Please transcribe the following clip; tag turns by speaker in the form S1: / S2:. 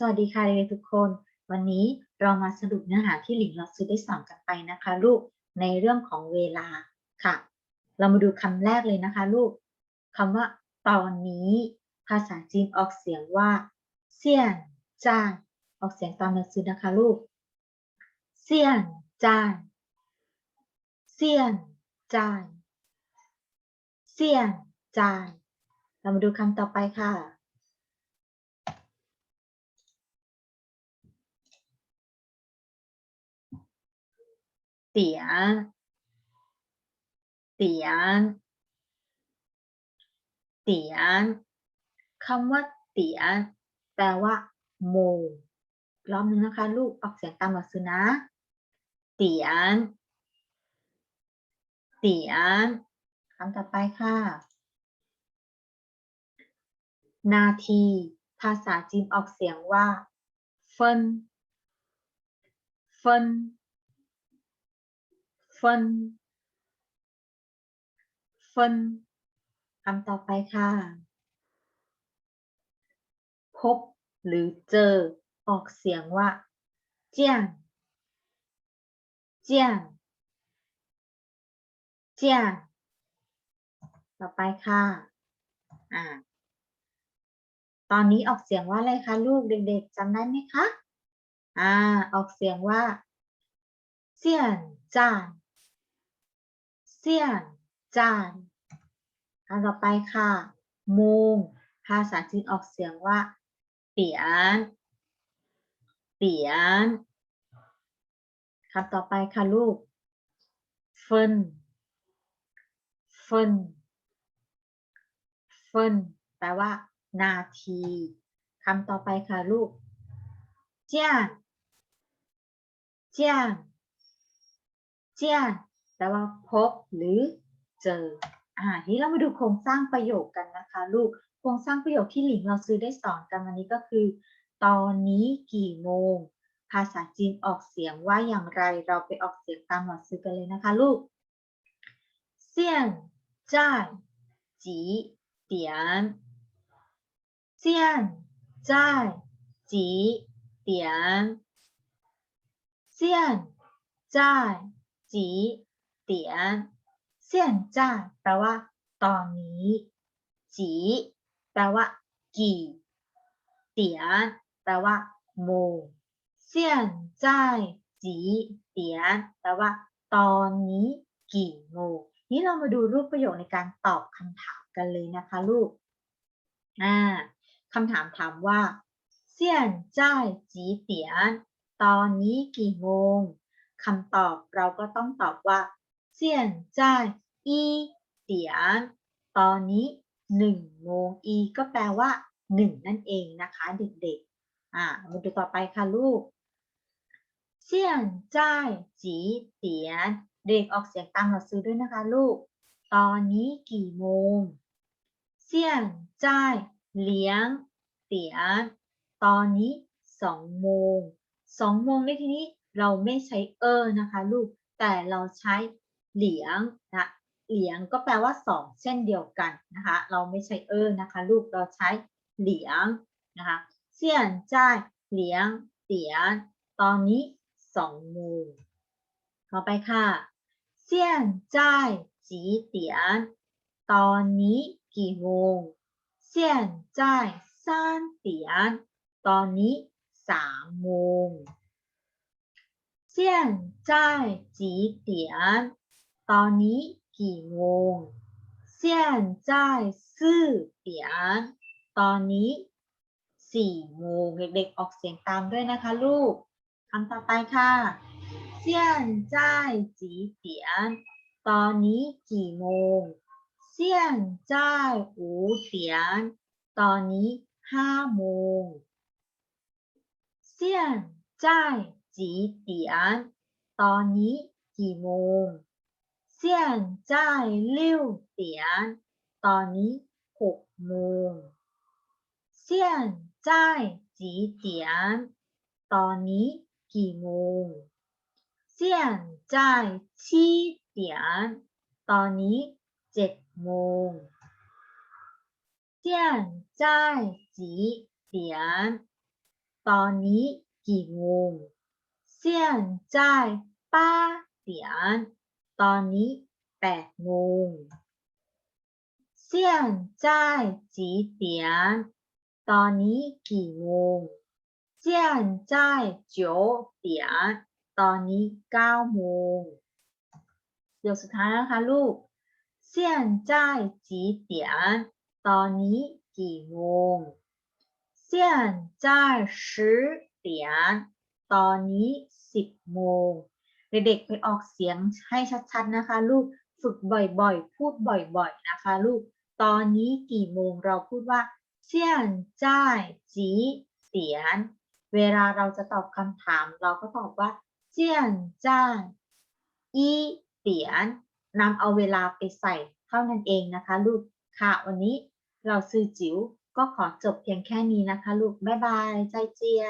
S1: สวัสดีค่ะเด็กๆทุกคน วันนี้เรามาสรุปเนื้อหาที่หลิงเราซื้อได้สอนกันไปนะคะลูกในเรื่องของเวลาค่ะ เรามาดูคำแรกเลยนะคะลูกคำว่าตอนนี้ ภาษาจีนออกเสียงว่าเซียนจานออกเสียงตามหนังสือนะคะลูกเซียนจานเซียนจานเซียนจานเรามาดูคำต่อไปค่ะ เตียเตียเตียคำว่าเตีย แปลว่า โมรอบนึงนะคะ ลูกออกเสียงตามหลักสูนะเตียนเตียนคำต่อไปค่ะ นาที ภาษาจีนออกเสียงว่าเฟินเฟิน ฟินฟินคำต่อไปค่ะ พบหรือเจอ ออกเสียงว่า เจียง เจียง เจียง ต่อไปค่ะ อ่า ตอนนี้ออกเสียงว่าอะไรคะลูกเด็กๆจำได้ไหมคะ อ่า ออกเสียงว่า เจียนจาน เซียนจานคำต่อไปค่ะโมงภาษาจีนออกเสียงว่าเปียนเปียนคำต่อไปค่ะลูกเฟินเฟินเฟินแปลว่า นาทีคำต่อไปค่ะลูกเจียนเจียนเจียน แปลว่าพบหรือเจอ อ่าทีนี้เรามาดูโครงสร้างประโยคกันนะคะ ลูก โครงสร้างประโยคที่หลิงเราซื้อได้สอนกันวันนี้ก็คือ ตอนนี้กี่โมง ภาษาจีนออกเสียงว่าอย่างไร เราไปออกเสียงตามหลักซื้อกันเลยนะคะลูกเซียนจ่ายจีเตียนเซียนจ่ายจีเตียนเซียนจ่ายจี เตียนเซียนจ่ายแปลว่า ตอนนี้จีแปลว่า กี่ เตียนแปลว่าโมเซียนจ่ายจีเตียนแปลว่า ตอนนี้ กี่โมงนี้เรามาดูรูปประโยคในการตอบคำถามกันเลยนะคะลูกอ่าคำถามถามว่าเซียนจ่ายจีเตียนตอนนี้กี่โมงคำตอบเราก็ต้องตอบว่า เซียนจ่ายอีเตียตอนนี้หนึ่งโมงอีก็แปลว่าหนึ่งนั่นเองนะคะเด็กๆ อ่ามาดูต่อไปค่ะลูกเซียนจ่ายจีเตียนเด็กออกเสียงตามหลักสูตรด้วยนะคะลูก ตอนนี้กี่โมงเซียนจ่ายเลี้ยงเตียนตอนนี้สองโมงสองโมงในที่นี้เราไม่ใช้เออนะคะลูก แต่เราใช้ เหลียงนะเหลียงก็แปลว่าสองเช่นเดียวกันนะคะ เราไม่ใช้เออนะคะ ลูกเราใช้เหลียงนะคะเซียนจ่ายเหลียงเตียนตอนนี้สองโมงต่อไปค่ะเซียนจ่ายจีเตียนตอนนี้กี่โมงเซียนจ่ายซานเตียนตอนนี้สามโมงเซียนจ่ายจีเตียน ตอนนี้กี่โมงเซียนจ่ายซื่อเตียนตอนนี้สี่โมงเด็กๆออกเสียงตามด้วยนะคะลูกคำต่อไปค่ะเซียนจ่ายจีเตียนตอนนี้กี่โมงเซียนจ่ายอูเตียนตอนนี้ห้าโมงเซียนจ่ายจีเตียนตอนนี้กี่โมง เสี่ยงจเลี้ยวเตียนตอนนี้หกโมงเสี่ยงจจีเตียนตอนนี้กี่โมงเสี่ยงจชีเตียนตอนนี้เจ็ดโมงเสี่ยงจจีเตียนตอนนี้กี่โมงเสี่ยงจ่ป้เตียน ตอนนี้แปดโมงเสี่ยงจ่ายจีเตียตอนนี้กี่โมงเสี่ยงจ่ายจเตียตอนนี้เก้าโมงเดี๋ยวสุดท้ายนะคะลูกเสี่ยงจ่ายจีเตียตอนนี้กี่โมงเสี่ยงจ่ายสิเตียตอนนี้สิบโมง เด็กๆไปออกเสียงให้ชัดๆนะคะ ลูกฝึกบ่อยๆ พูดบ่อยๆนะคะ ลูกตอนนี้กี่โมงเราพูดว่าเซียนจ้ายจีเสียน เวลาเราจะตอบคำถาม เราก็ตอบว่าเซียนจ้ายอีเสียนนำเอาเวลาไปใส่เท่านั้นเองนะคะ ลูกค่ะวันนี้เราซื้อจิ๋วก็ขอจบเพียงแค่นี้นะคะ ลูกบ๊ายบายใจเจีย